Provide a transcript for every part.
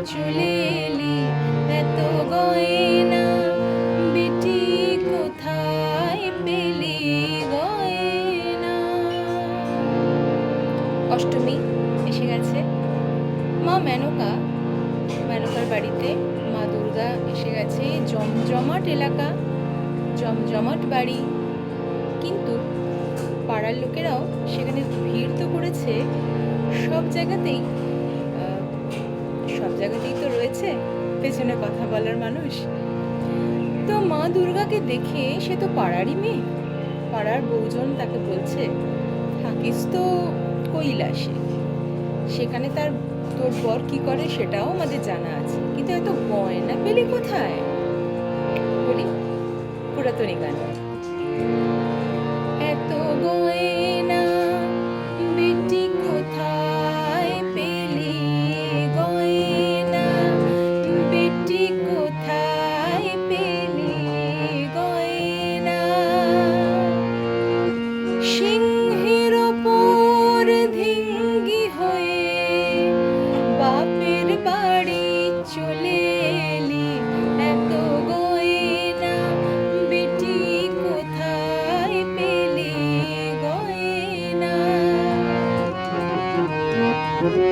বাড়ি চলে এলি এত গয়না, বেটি কোথায় পেলি গয়না? অষ্টমী এসে গেছে। মা মেনকা, মেনকার বাড়িতে মা দুর্গা এসে গেছে। জমজমাট এলাকা, জমজমাট বাড়ি। কিন্তু পাড়ার লোকেরাও সেখানে ভিড় তো করেছে। সব জায়গাতেই সব জায়গাতেই তো রয়েছে। পেছনে কথা বলার মানুষ। তো মা দুর্গাকে দেখে সে তো পাড়ারই মেয়ে। পাড়ার বউজন তাকে বলছে, থাকিস তো কৈলাসে। সেখানে তার, তোর বর কি করে সেটাও আমাদের জানা আছে। কিন্তু এত গয়না পেলি কোথায়? বলি, পুরাতনী গান। এত গয়না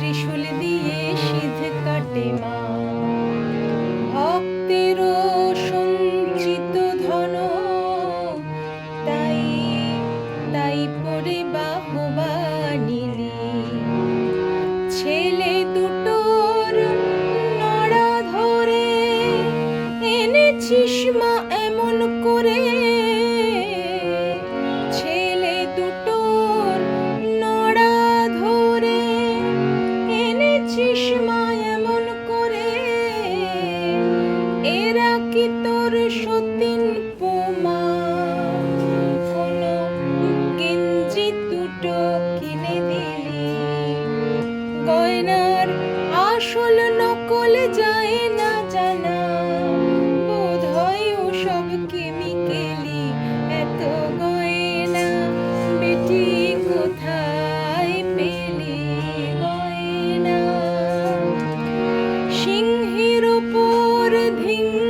ত্রিশূল দিয়ে সিধ কাটে মা। ভক্তেরও সঞ্চিত ধন, তাই তাই পরে বাহবা নিলি ছেলে দুটোর নড়া ধরে এনেছিস মা এমন করে কোলে যায় না জানা। বোধ হয় ও সব কেমিকেলি এত গয়না। বেটি কোথায় পেলি গয়না? সিংহের ওপর ধিং